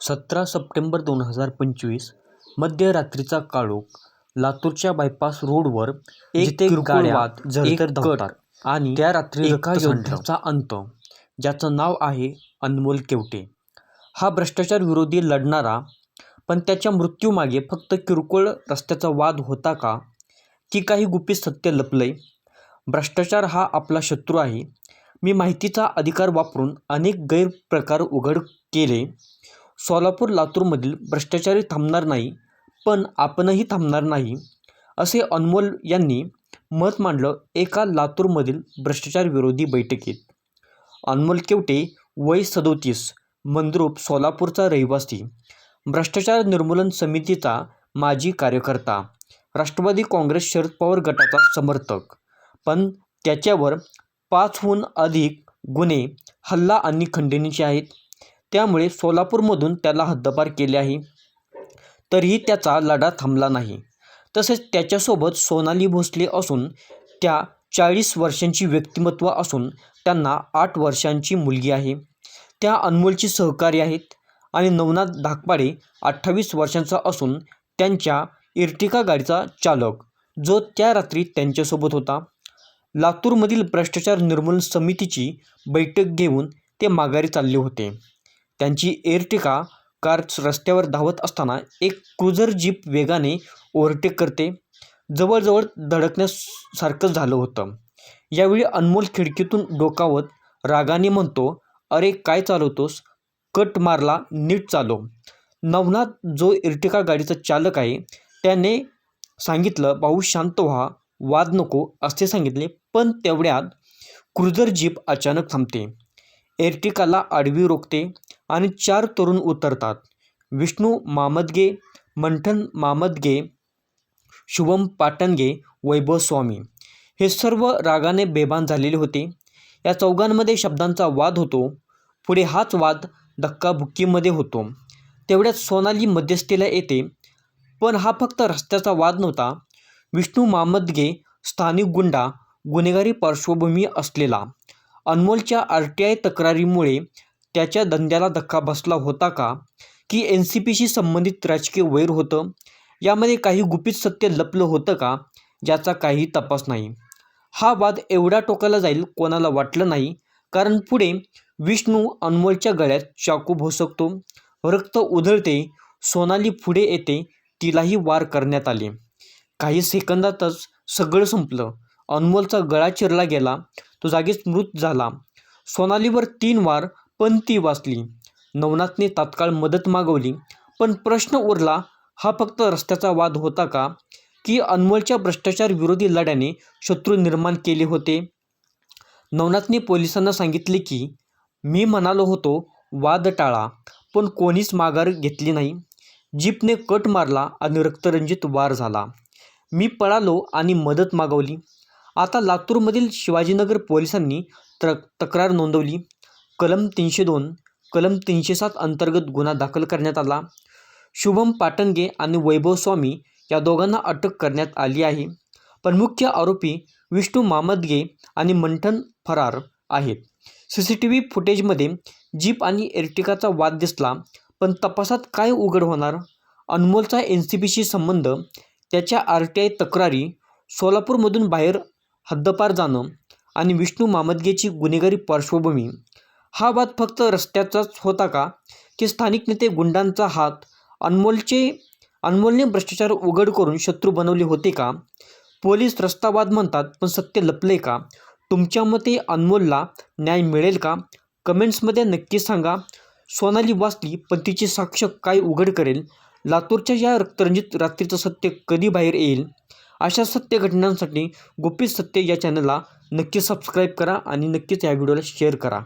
सतरा सप्टेंबर दोन हजार पंचवीस मध्यरात्रीचा काळोख लातूरच्या बायपास रोडवर एक गाड्या आणि त्या रात्री एका. योद्ध्याचा अंत ज्याचं नाव आहे अनमोल केवटे. हा भ्रष्टाचार विरोधी लढणारा पण त्याच्या मृत्यूमागे फक्त किरकोळ रस्त्याचा वाद होता का? की काही गुपित सत्य लपलंय. भ्रष्टाचार हा आपला शत्रू आहे. मी माहितीचा अधिकार वापरून अनेक गैरप्रकार उघड केले. सोलापूर लातूरमधील भ्रष्टाचारी थांबणार नाही पण आपणही थांबणार नाही असे अनमोल यांनी मत मांडलं एका लातूरमधील भ्रष्टाचार विरोधी बैठकीत. अनमोल केवटे वय सदोतीस मंद्रूप सोलापूरचा रहिवासी भ्रष्टाचार निर्मूलन समितीचा माजी कार्यकर्ता राष्ट्रवादी काँग्रेस शरद पवार गटाचा समर्थक पण त्याच्यावर पाचहून अधिक गुन्हे हल्ला आणि खंडणीचे आहेत. त्यामुळे सोलापूरमधून त्याला हद्दपार केले आहे. तरीही त्याचा लढा थांबला नाही. तसेच त्याच्यासोबत सोनाली भोसले असून त्या चाळीस वर्षांची व्यक्तिमत्व असून त्यांना आठ वर्षांची मुलगी आहे. त्या अनमोलची सहकारी आहेत आणि नवनाथ धाकपाडे अठ्ठावीस वर्षांचा असून त्यांच्या इर्टिका गाडीचा चालक जो त्या रात्री त्यांच्यासोबत होता. लातूरमधील भ्रष्टाचार निर्मूलन समितीची बैठक घेऊन ते माघारी चालले होते. त्यांची एर्टिका कार रस्त्यावर धावत असताना एक क्रुझर जीप वेगाने ओव्हरटेक करते. जवळजवळ धडकण्यासारखं झालं होतं. यावेळी अनमोल खिडकीतून डोकावत रागाने म्हणतो अरे काय चालवतोस? कट मारला नीट चालव नवनाथ जो इर्टिका गाडीचा चालक आहे त्याने सांगितलं भाऊ शांत व्हा वाद नको असे सांगितले पण तेवढ्यात क्रुझर जीप अचानक थांबते. एर्टिकाला आडवी रोखते. आणि चार तरुण उतरतात. विष्णू मामदगे मंठन मामदगे शुभम पाटणगे वैभव स्वामी हे सर्व रागाने बेभान झालेले होते. या चौघांमध्ये शब्दांचा वाद होतो. पुढे हाच वाद धक्काबुक्कीमध्ये होतो. तेवढ्यात सोनाली मध्यस्थीला येते. पण हा फक्त रस्त्याचा वाद नव्हता. विष्णू मामदगे स्थानिक गुंडा गुन्हेगारी पार्श्वभूमी असलेला. अनमोलच्या आर टी आय तक्रारीमुळे त्याच्या धंद्याला धक्का बसला होता का? की एन सी पीशी संबंधित राजकीय वैर होतं? यामध्ये काही गुपित सत्य लपलं होतं का? ज्याचा काही तपास नाही. हा वाद एवढा टोकाला जाईल कोणाला वाटलं नाही. कारण पुढे विष्णू अनमोलच्या गळ्यात चाकू भोसकतो. रक्त उधळते. सोनाली पुढे येते. तिलाही वार करण्यात आले. काही सेकंदातच सगळं संपलं. अनमोलचा गळा चिरला गेला. तो जागीच मृत झाला. सोनालीवर तीन वार पण ती वाचली. नवनाथने तात्काळ मदत मागवली. पण प्रश्न उरला हा फक्त रस्त्याचा वाद होता का? की अनमोलच्या भ्रष्टाचार विरोधी लढ्याने शत्रू निर्माण केले होते? नवनाथने पोलिसांना सांगितले की मी म्हणालो होतो वाद टाळा पण कोणीच माघार घेतली नाही. जीपने कट मारला आणि रक्तरंजित वार झाला. मी पळालो आणि मदत मागवली. आता लातूरमधील शिवाजीनगर पोलिसांनी तक्रार नोंदवली. कलम तीनशे दोन कलम तीनशे सात अंतर्गत गुन्हा दाखल करण्यात आला. शुभम पाटणगे आणि वैभव स्वामी या दोघांना अटक करण्यात आली आहे. पण मुख्य आरोपी विष्णू मामदगे आणि मंठन फरार आहेत. सी सी टी व्ही फुटेजमध्ये जीप आणि एर्टिकाचा वाद दिसला पण तपासात काय उघड होणार? अनमोलचा एन सी पीशी संबंध त्याच्या आर टी आय तक्रारी सोलापूरमधून बाहेर हद्दपार जाणं आणि विष्णू मामदगेची गुन्हेगारी पार्श्वभूमी हा वाद फक्त रस्त्याचाच होता का? की स्थानिक नेते गुंडांचा हात अनमोलचे अनमोलने भ्रष्टाचार उघड करून शत्रू बनवले होते का? पोलीस रस्तावाद म्हणतात पण सत्य लपले का? तुमच्या मते अनमोलला न्याय मिळेल का? कमेंट्समध्ये नक्की सांगा. सोनाली वाचली पण तिची साक्ष काय उघड करेल? लातूरच्या या रक्तरंजित रात्रीचं सत्य कधी बाहेर येईल? अशा सत्य घटनांसाठी गुपित सत्य या चॅनलला नक्की सबस्क्राईब करा आणि नक्कीच या व्हिडिओला शेअर करा.